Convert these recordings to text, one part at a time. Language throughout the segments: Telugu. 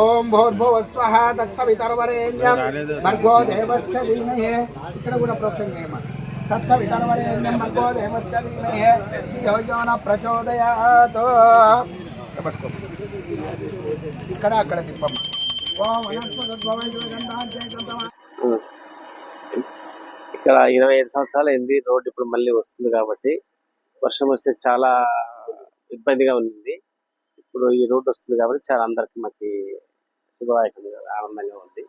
ఓం భోర్భువ స్వహ తత్సవితరవరేణ్యం. భర్గో దేవస్య ధీమహే. ఇక్కడ కూడా ప్రోక్షం చేయమా తత్సవితరవరేణ్యం భర్గో దేవస్య ధీమహే. యోజన ప్రచోదయాత్. ఇక్కడ అక్కడ తిప్పమ్మ ఓం ఇక్కడ ఇరవై ఐదు సంవత్సరాలు అయింది. రోడ్డు ఇప్పుడు మళ్ళీ వస్తుంది కాబట్టి వర్షం వస్తే చాలా ఇబ్బందిగా ఉంది. ఇప్పుడు ఈ రోడ్డు వస్తుంది కాబట్టి చాలా అందరికి మాకు శుభదాయకంగా ఆనందంగా ఉంది.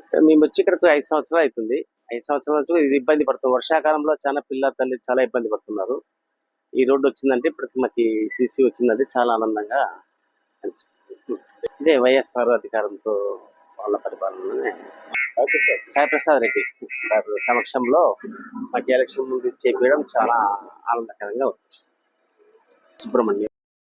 ఇక్కడ మేము వచ్చి ఇక్కడ ఐదు సంవత్సరాలు అవుతుంది. ఐదు సంవత్సరాల నుంచి ఇది ఇబ్బంది పడుతుంది. వర్షాకాలంలో చాలా పిల్ల తల్లి చాలా ఇబ్బంది పడుతున్నారు. ఈ రోడ్డు వచ్చిందంటే ఇప్పటికి మాకు సీసీ వచ్చిందంటే చాలా ఆనందంగా అనిపిస్తుంది. ఇదే వైఎస్ఆర్ అధికారంతో వాళ్ళ పరిపాలనలోనే. సాయిప్రసాద్ రెడ్డి సార్ సమక్షంలో మాకు ఎలక్షన్ ముందు చేయడం చాలా ఆనందకరంగా ఉంది. సుబ్రహ్మణ్యం.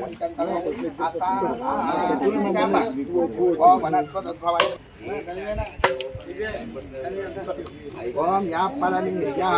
ముంచంతలో అసా ఓం యా పళని యా